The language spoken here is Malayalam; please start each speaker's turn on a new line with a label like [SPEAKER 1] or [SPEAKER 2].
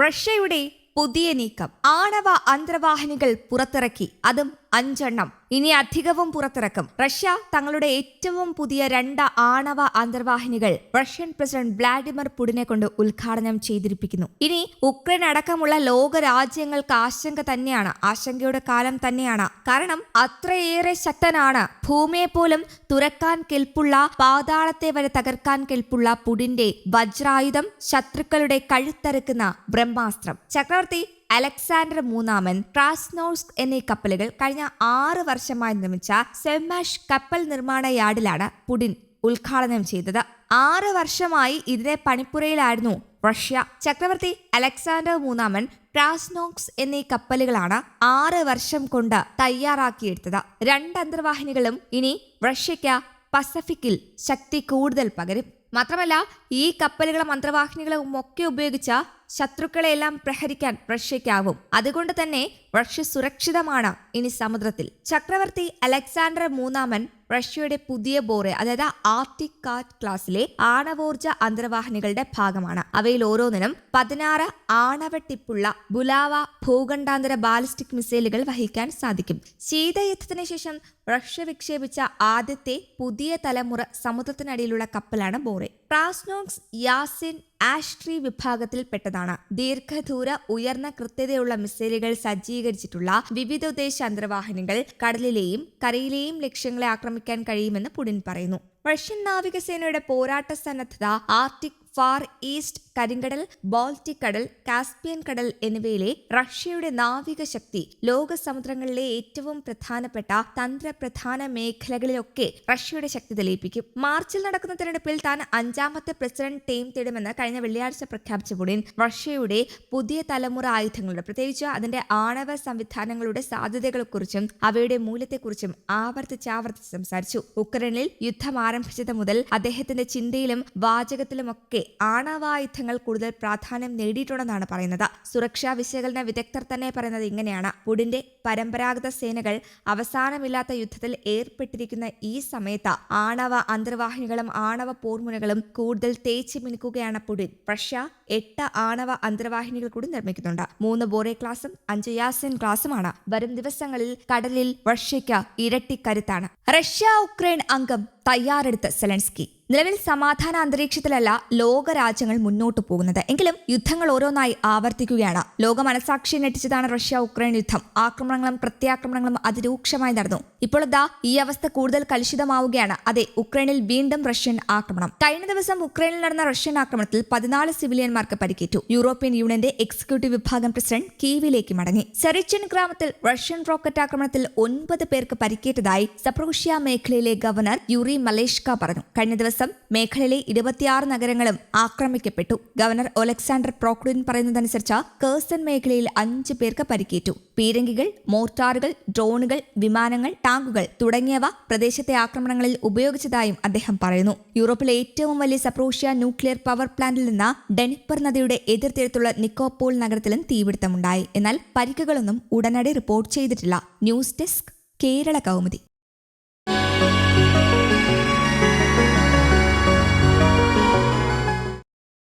[SPEAKER 1] റഷ്യയുടെ പുതിയ നീക്കം. ആണവ അന്തർവാഹിനികൾ പുറത്തിറക്കി. അതും അഞ്ചെണ്ണം. ഇനി അധികവും പുറത്തിറക്കും. റഷ്യ തങ്ങളുടെ ഏറ്റവും പുതിയ രണ്ട് ആണവ അന്തർവാഹിനികൾ റഷ്യൻ പ്രസിഡന്റ് വ്ളാഡിമിർ പുടിനെ കൊണ്ട് ഉദ്ഘാടനം ചെയ്തിരിപ്പിക്കുന്നു. ഇനി ഉക്രൈൻ അടക്കമുള്ള ലോക രാജ്യങ്ങൾക്ക് ആശങ്ക തന്നെയാണ് ആശങ്കയുടെ കാലം തന്നെയാണ്. കാരണം അത്രയേറെ ശക്തനാണ്. ഭൂമിയെ പോലും തുറക്കാൻ കെൽപ്പുള്ള പാതാളത്തെ വരെ തകർക്കാൻ കെൽപ്പുള്ള പുടിന്റെ വജ്രായുധം ശത്രുക്കളുടെ കഴുത്തറുക്കുന്ന ബ്രഹ്മാസ്ത്രം. ചക്രവർത്തി അലക്സാണ്ടർ മൂന്നാമൻ ട്രാസ്നോസ് എന്നീ കപ്പലുകൾ കഴിഞ്ഞ ആറ് വർഷമായി നിർമ്മിച്ച സെമാഷ് കപ്പൽ നിർമ്മാണ യാർഡിലാണ് പുടിൻ ഉദ്ഘാടനം ചെയ്തത്. ആറ് വർഷമായി ഇതിനെ പണിപ്പുരയിലായിരുന്നു റഷ്യ. ചക്രവർത്തി അലക്സാണ്ടർ മൂന്നാമൻ ട്രാസ്നോക്സ് എന്നീ കപ്പലുകളാണ് ആറ് വർഷം കൊണ്ട് തയ്യാറാക്കിയെടുത്തത്. രണ്ട് അന്തർവാഹിനികളും ഇനി റഷ്യയ്ക്ക് പസഫിക്കിൽ ശക്തി കൂടുതൽ പകരും. മാത്രമല്ല ഈ കപ്പലുകളും അന്തർവാഹിനികളും ഒക്കെ ഉപയോഗിച്ച ശത്രുക്കളെല്ലാം പ്രഹരിക്കാൻ റഷ്യയ്ക്കാവും. അതുകൊണ്ട് തന്നെ റഷ്യ സുരക്ഷിതമാണ് ഇനി സമുദ്രത്തിൽ. ചക്രവർത്തി അലക്സാണ്ടർ മൂന്നാമൻ റഷ്യയുടെ പുതിയ ബോറ് അതായത് ആർട്ടിക് കാറ്റ് ക്ലാസ്സിലെ ആണവോർജ അന്തർവാഹിനികളുടെ ഭാഗമാണ്. അവയിൽ ഓരോന്നിനും പതിനാറ് ആണവ ടിപ്പുള്ള ബുലാവ ഭൂഖണ്ഡാന്തര ബാലിസ്റ്റിക് മിസൈലുകൾ വഹിക്കാൻ സാധിക്കും. ശീതയുദ്ധത്തിന് ശേഷം റഷ്യ വിക്ഷേപിച്ച ആദ്യത്തെ പുതിയ തലമുറ സമുദ്രത്തിനടിയിലുള്ള കപ്പലാണ് ബോറെ. ക്രാസ്നോക്സ് യാസിൻ ആഷ്ട്രി വിഭാഗത്തിൽപ്പെട്ടതാണ്. ദീർഘദൂര ഉയർന്ന കൃത്യതയുള്ള മിസൈലുകൾ സജ്ജീകരിച്ചിട്ടുള്ള വിവിധോദ്ദേശ അന്തർവാഹിനികൾ കടലിലെയും കരയിലെയും ലക്ഷ്യങ്ങളെ ആക്രമിക്കാൻ കഴിയുമെന്ന് പുടിൻ പറയുന്നു. റഷ്യൻ നാവികസേനയുടെ പോരാട്ട സന്നദ്ധത ആർട്ടിക് ഫാർ ഈസ്റ്റ് കരിങ്കടൽ ബാൾട്ടിക് കടൽ കാസ്പിയൻ കടൽ എന്നിവയിലെ റഷ്യയുടെ നാവിക ശക്തി ലോക സമുദ്രങ്ങളിലെ ഏറ്റവും പ്രധാനപ്പെട്ട തന്ത്രപ്രധാന മേഖലകളിലൊക്കെ റഷ്യയുടെ ശക്തി തെളിയിപ്പിക്കും. മാർച്ചിൽ നടക്കുന്ന തെരഞ്ഞെടുപ്പിൽ താൻ അഞ്ചാമത്തെ പ്രസിഡന്റ് ടീം തേടുമെന്ന് കഴിഞ്ഞ വെള്ളിയാഴ്ച പ്രഖ്യാപിച്ച പുടിൻ റഷ്യയുടെ പുതിയ തലമുറ ആയുധങ്ങളുടെ പ്രത്യേകിച്ച് അതിന്റെ ആണവ സംവിധാനങ്ങളുടെ സാധ്യതകളെക്കുറിച്ചും അവയുടെ മൂല്യത്തെക്കുറിച്ചും ആവർത്തിച്ച് ആവർത്തിച്ച് സംസാരിച്ചു. ഉക്രൈനിൽ യുദ്ധം ആരംഭിച്ചത് മുതൽ അദ്ദേഹത്തിന്റെ ചിന്തയിലും വാചകത്തിലുമൊക്കെ ആണവായുധങ്ങൾ കൂടുതൽ പ്രാധാന്യം നേടിയിട്ടുണ്ടെന്നാണ് പറയുന്നത്. സുരക്ഷാ വിശകലന വിദഗ്ധർ തന്നെ പറയുന്നത് ഇങ്ങനെയാണ്. പുടിന്റെ പരമ്പരാഗത സേനകൾ അവസാനമില്ലാത്ത യുദ്ധത്തിൽ ഏർപ്പെട്ടിരിക്കുന്ന ഈ സമയത്ത് ആണവ അന്തർവാഹിനികളും ആണവ പോർമുനകളും കൂടുതൽ തേച്ച് മിനുക്കുകയാണ് പുടിൻ. റഷ്യ എട്ട് ആണവ അന്തർവാഹിനികൾ കൂടി നിർമ്മിക്കുന്നുണ്ട്. മൂന്ന് ബോറെ ക്ലാസും അഞ്ച് യാസിൻ ക്ലാസുമാണ്. വരും ദിവസങ്ങളിൽ കടലിൽ റഷ്യയ്ക്ക് ഇരട്ടിക്കരുത്താണ് റഷ്യ ഉക്രൈൻ അംഗം തയ്യാറെടുത്ത് സെലൻസ്കി. നിലവിൽ സമാധാന അന്തരീക്ഷത്തിലല്ല ലോകരാജ്യങ്ങൾ മുന്നോട്ടു പോകുന്നത്. എങ്കിലും യുദ്ധങ്ങൾ ഓരോന്നായി ആവർത്തിക്കുകയാണ്. ലോക മനസാക്ഷി ഞെട്ടിച്ചതാണ് റഷ്യ ഉക്രൈൻ യുദ്ധം. ആക്രമണങ്ങളും പ്രത്യാക്രമണങ്ങളും അതിരൂക്ഷമായി നടന്നു. ഇപ്പോൾ ദാ ഈ അവസ്ഥ കൂടുതൽ കലുഷിതമാവുകയാണ്. അതെ ഉക്രൈനിൽ വീണ്ടും റഷ്യൻ ആക്രമണം. കഴിഞ്ഞ ദിവസം ഉക്രൈനിൽ നടന്ന റഷ്യൻ ആക്രമണത്തിൽ പതിനാല് സിവിലിയന്മാർക്ക് പരിക്കേറ്റു. യൂറോപ്യൻ യൂണിയന്റെ എക്സിക്യൂട്ടീവ് വിഭാഗം പ്രസിഡന്റ് കീവിലേക്ക് മടങ്ങി. സെറിച്ചൻ ഗ്രാമത്തിൽ റഷ്യൻ റോക്കറ്റ് ആക്രമണത്തിൽ ഒൻപത് പേർക്ക് പരിക്കേറ്റതായി സപ്രോഷ്യ മേഖലയിലെ ഗവർണർ യൂറി മലേഷ്ക പറഞ്ഞു. കഴിഞ്ഞ ദിവസം മേഖലയിലെ ഇരുപത്തിയാറ് നഗരങ്ങളും ആക്രമിക്കപ്പെട്ടു. ഗവർണർ ഒലക്സാണ്ടർ പ്രോക്ലിൻ പറയുന്നതനുസരിച്ച് കേഴ്സൺ മേഖലയിൽ അഞ്ച് പേർക്ക് പരിക്കേറ്റു. പീരങ്കികൾ മോർട്ടാറുകൾ ഡ്രോണുകൾ വിമാനങ്ങൾ ടാങ്കുകൾ തുടങ്ങിയവ പ്രദേശത്തെ ആക്രമണങ്ങളിൽ ഉപയോഗിച്ചതായും അദ്ദേഹം പറയുന്നു. യൂറോപ്പിലെ ഏറ്റവും വലിയ സപ്രോഷ്യ ന്യൂക്ലിയർ പവർ പ്ലാന്റിൽ നിന്ന് ഡെനിപ്പർ നദിയുടെ എതിർത്തീരത്തുള്ള നിക്കോപോൾ നഗരത്തിലും തീപിടുത്തമുണ്ടായി. എന്നാൽ പരിക്കുകളൊന്നും ഉടനടി റിപ്പോർട്ട് ചെയ്തിട്ടില്ല. News desk Kerala Kaumudi.